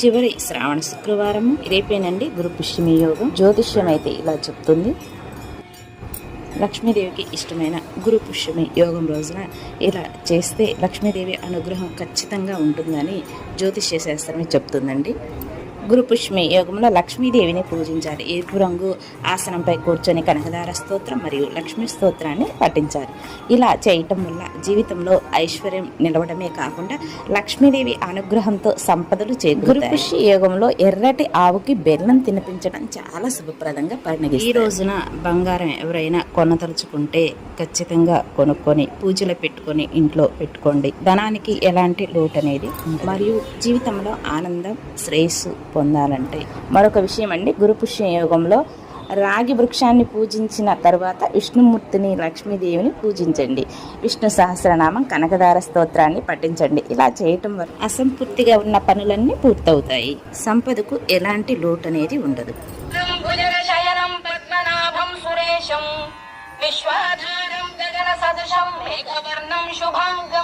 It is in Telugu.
చివరి శ్రావణ శుక్రవారం రేపేనండి గురు పుష్యమి యోగం. జ్యోతిష్యం అయితే ఇలా చెప్తుంది. లక్ష్మీదేవికి ఇష్టమైన గురు పుష్యమి యోగం రోజున ఇలా చేస్తే లక్ష్మీదేవి అనుగ్రహం ఖచ్చితంగా ఉంటుందని జ్యోతిష్య శాస్త్రమే చెప్తుందండి. గురు పుష్యమి యోగంలో లక్ష్మీదేవిని పూజించాలి ఎరుపు రంగు ఆసనంపై కూర్చొని కనకదార స్తోత్రం మరియు లక్ష్మీ స్తోత్రాన్ని పఠించాలి ఇలా చేయటం వల్ల జీవితంలో ఐశ్వర్యం నిలవడమే కాకుండా లక్ష్మీదేవి అనుగ్రహంతో సంపదలు చేకూరుతాయి. గురు పుష్య యోగంలో ఎర్రటి ఆవుకి బెల్లం తినిపించడం చాలా శుభప్రదంగా పరిణమిస్తుంది ఈ రోజున బంగారం ఎవరైనా కొనదలుచుకుంటే ఖచ్చితంగా కొనుక్కొని పూజలు పెట్టుకొని ఇంట్లో పెట్టుకోండి. ధనానికి ఎలాంటి లోటు అనేది. మరియు జీవితంలో ఆనందం శ్రేయస్సు పొందాలంటే మరొక విషయం అండి గురుపుష్య యోగంలో రాగి వృక్షాన్ని పూజించిన తర్వాత విష్ణుమూర్తిని లక్ష్మీదేవిని పూజించండి. విష్ణు సహస్రనామం కనకదార స్తోత్రాన్ని పఠించండి. ఇలా చేయటం వల్ల అసంపూర్తిగా ఉన్న పనులన్నీ పూర్తవుతాయి. సంపదకు ఎలాంటి లోటు అనేది ఉండదు విశ్వాధారం గగన సదృశం మేఘవర్ణం శుభాంగ